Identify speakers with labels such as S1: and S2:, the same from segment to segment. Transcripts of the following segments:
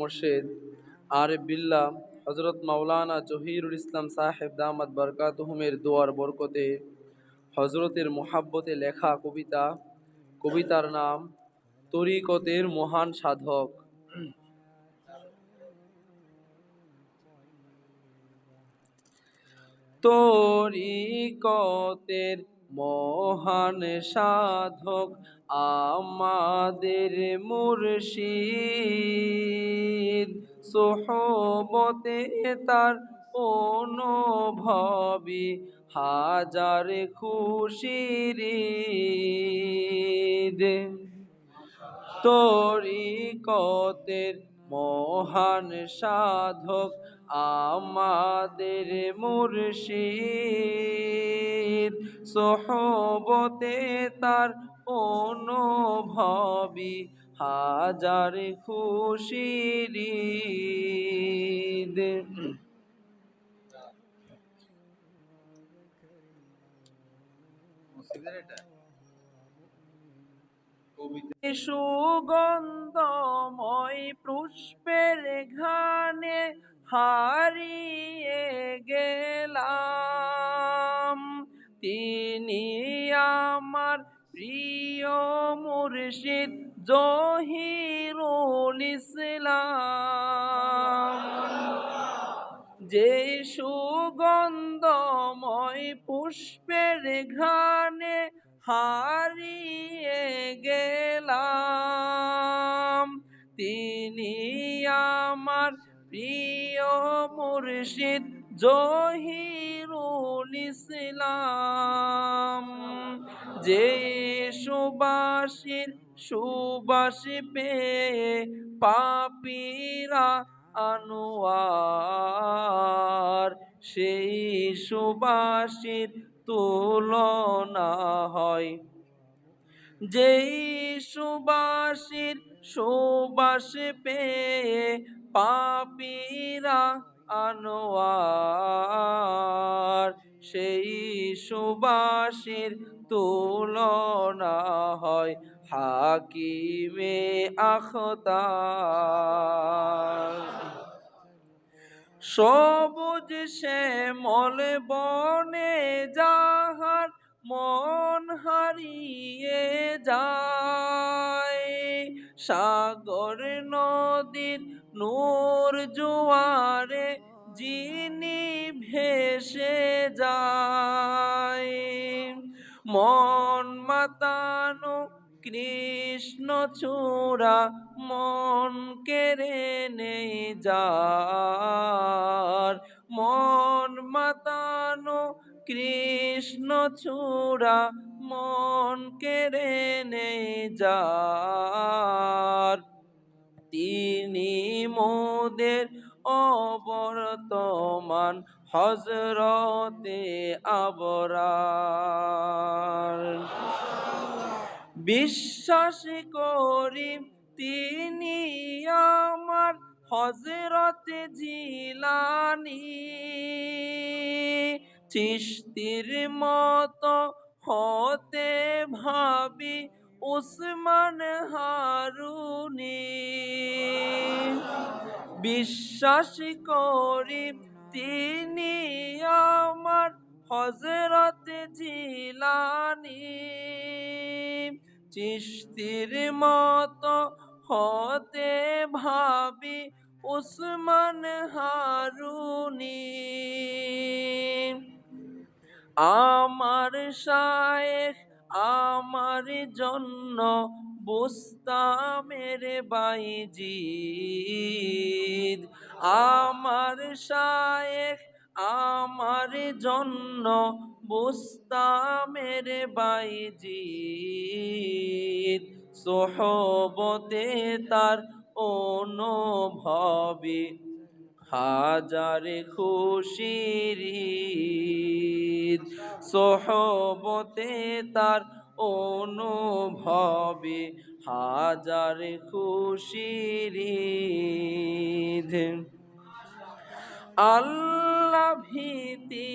S1: মুর্শেদ। আরিফ বিল্লাহ হজরত মাওলানা জহিরুল ইসলাম সাহেব দামাত বরকাতহুমের দোয়ার বরকতে হজরতের মোহাব্বতে লেখা কবিতা, কবিতার নাম তরিকতের মহান সাধক। তরিকতের মহান সাধক আমাদের মুর্শিদ। সোহবতে তার অনুভবী হাজার খুশির তরিকতের মহান সাধক আমাদের মুর্শিদ সোহবতে তার অনুভবি হাজার খুশির সুগন্ধময় পুষ্পের ঘানে হারিয়ে গেলাম। তিনি আমার প্রিয় মুর্শিদ জহিরুল ইসলাম। যে সুগন্ধময় পুষ্পের ঘ্রাণে হারিয়ে গেলাম। তিনি আমার প্রিয় মুর্শিদ জহিরুল যে সুবাসীর সুবাস পেয়ে পাপিরা আনোয়ার, সেই সুবাসীর তুলনা হয়। যেই সুবাসীর সুবাস পেয়ে পাপিরা আনোয়ার সেই সুবাসীর তুলনা হয় হাকিমে আখতার। সবুজ শ্যামল বনে যাহার মন হারিয়ে যায়। সাগর নদীর নূর জোয়ারে যিনি ভেসে যায়। মন মাতানো কৃষ্ণ চূড়া যার মন মাতানো কৃষ্ণ চূড়া মন কেড়ে নেই যার। তিনি মোদের অবর্তমান হজরতে আবরার। বিশ্বাস করি তিনি আমার হজরত জিলানি চিস্তির মতো হতে ভাবি উসমান হারুনি। বিশ্বাস করি তিনি আমার হজরত জিলানি। চিস্তির মতো হতে ভাবি উসমান হারুনি। আমার শায়েখ আমার জন্য বুস্তামের বাইজিদ। আমার শায়েখ আমার জন্য বুস্তামের বাইজিদ। সোহবতে তার অনুভবী হাজার খুশির সোহবতে তার অনুভবে হাজার খুশির আল্লাহ ভীতি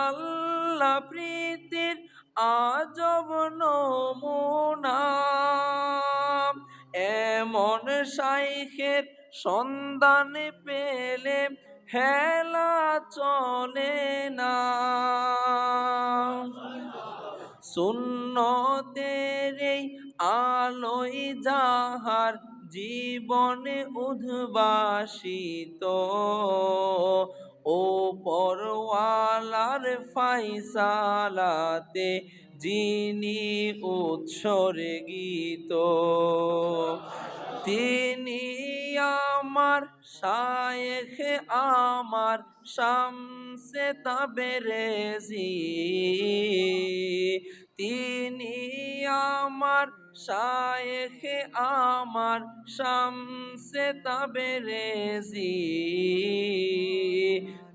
S1: আল্লাহ প্রীতির আজব নমুনা এমন শাইখের সন্ধান পেলে হেলা চলে না। সুন্নতের এই যাহার জীবনে উদ্ভাসিত ও পরওয়ালার ফাইসালাতে যিনি উৎসর্গিত তিনি আমার শায়েখ আমার শামসে তাবেরেজি তিনি আমার শায়েখ আমার শামসে তাবেরেজি।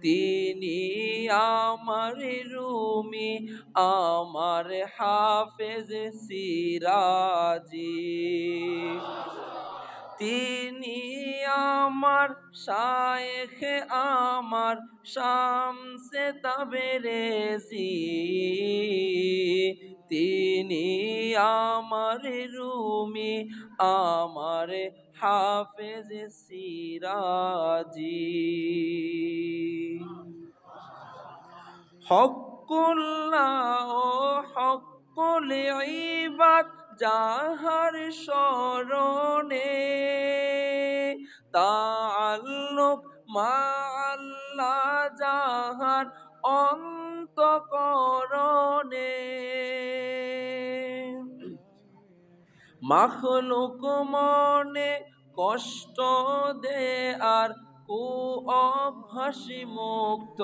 S1: তিনি আমার রুমি, আমার হাফেজ সিরাজি। তিনি আমার শায়েখ আমার শামসে তাবেরেজি। তিনি আমার রুমি, আমার হাফেজ সিরাজি। হকুল্লাহ ও হকুল ইবাদ যাহার স্মরণে তাল্লুক মা আল্লাহ যাহার অন্তকরণে মাখলুক মনে কষ্ট দে আর কু অভ্যাসী মুক্ত।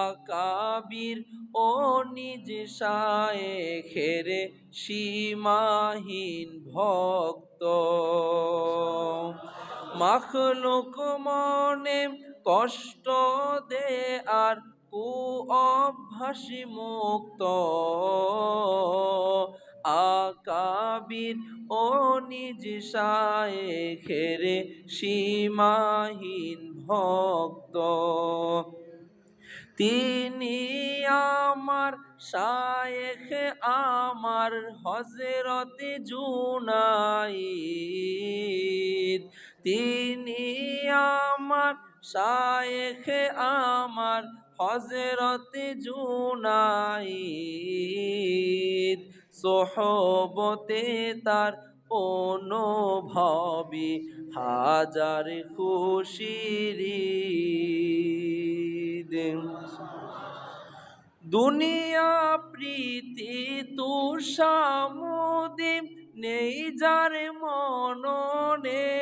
S1: আকাবির ও নিজ সায়ে খেরে সীমাহীন ভক্ত। মাখলুক মনে কষ্ট দে আর কু অভ্যাসী মুক্ত। আকাবির ও নিজ খেরে সীমাহীন ভক্ত। তিনি আমার শায়েখ, আমার হজরত জুনাইদ। তিনি আমার শায়েখ আমার হজরত জুনাইদ, সোহবতে তার অনুভবী হাজার খুশির দুনিয়া প্রীতি তুষামুদি নেই যার মননে।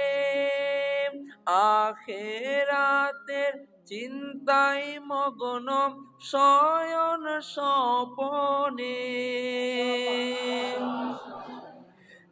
S1: আখেরাতের চিন্তায় মগ্ন শয়ন স্বপনে।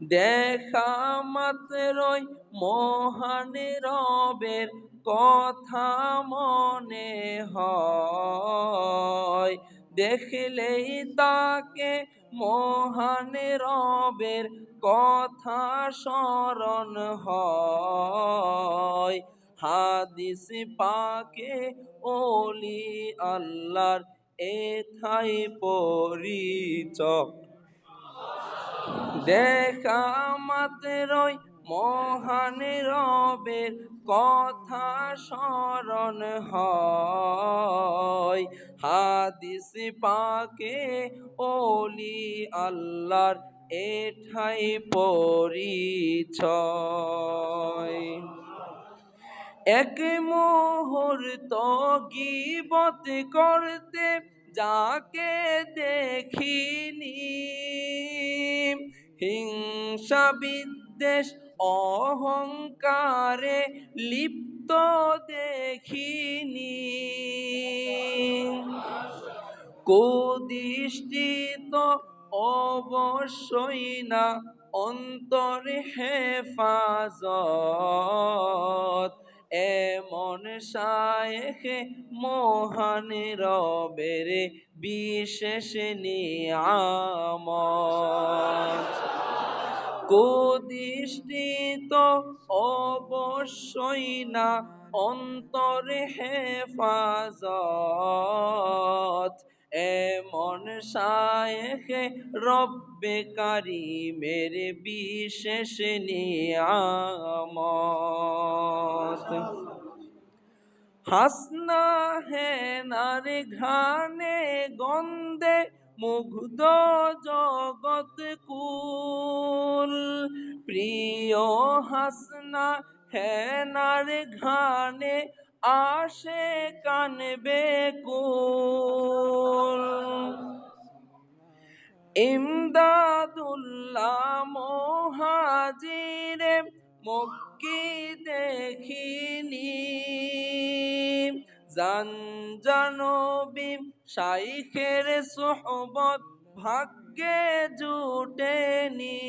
S1: দেখা মাত্রই মহান রবের কথা মনে হয়। দেখলেই তাকে মহান রবের কথা স্মরণ হয়। হাদিস পাকে ওলি আল্লাহর এথাই পরিচয়। দেখা মাত্রই মহান রবের কথা স্মরণ হয়। হাদিস পাকে ওলি আল্লাহর এঠাই পরিচয়। এক মুহূর্ত গিবত করতে যাকে দেখিনি, হিংসা বিদ্বেষ অহংকারে লিপ্ত দেখিনি। কুদৃষ্টিত অবশ্যই না অন্তর হেফাজত। এমন শায়েখে মহান রবের বিশেষ নিয়ামত। কুদৃষ্টিত অবশ্যই না, অন্তর হেফাজত। এমন শায়েখে রব্বে কারি মেরে বিশেষ নিয়ামত। হাসনা হেনার ঘানে গন্ধে মুগ্ধ জগত কুল। প্রিয় হাসনা হেনার ঘানে আসে কানবে কুল। ইমদাদুল্লাহ মোহাজিরে মক্কি দেখিনি। জানজানবি শাইখের সোহবত ভাগ্যে জুটেনি।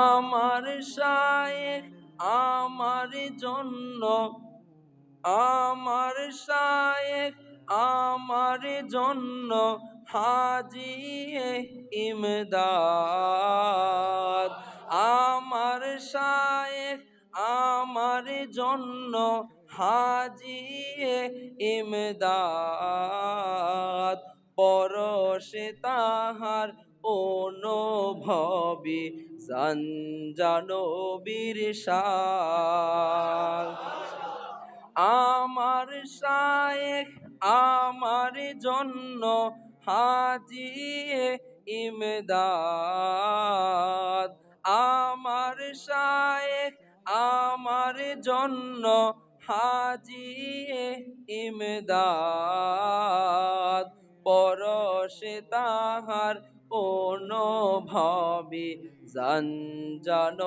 S1: আমার শায়েখ আমার জন্য, আমার শায়েখ আমার জন্য হাজিয়ে ইমদাদ। আমার শায়েখ আমার জন্য হাজিয়ে ইমদাদ, পরশে তাহার অনুভবী জানজানবীর সার। আমার শায়েখ আমার জন্য হাজিয়ে ইমদাদ, আমার শায়েখ আমার জন্য হাজিয়ে ইমদাদ, পরশে তাহার অনুভবী জানজানবীর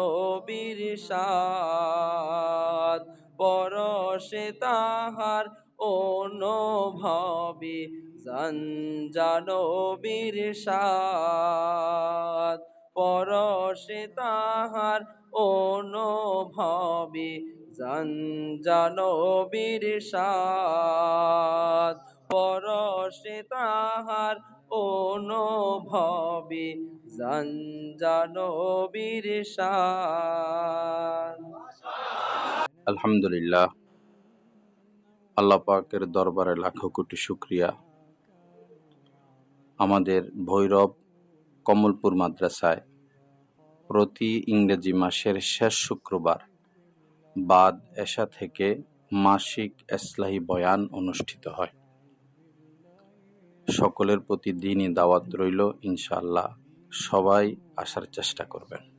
S1: সাদ পরশে তাহার অনুভবী জানজানবীর সাদ পরশে তাহার অনুভবী জানজানবীর সাদ, পরশে তাহার অনুভবী জানজানবীর সাদ।
S2: আলহামদুলিল্লাহ, আল্লাহ পাকের দরবারে লাখো কোটি শুক্রিয়া। আমাদের ভৈরব কমলপুর মাদ্রাসায় প্রতি ইংরেজি মাসের শেষ শুক্রবার বাদ এশা থেকে মাসিক এসলাহি বয়ান অনুষ্ঠিত হয়। সকলের প্রতি দিনই দাওয়াত রইল, ইনশাআল্লাহ সবাই আসার চেষ্টা করবেন।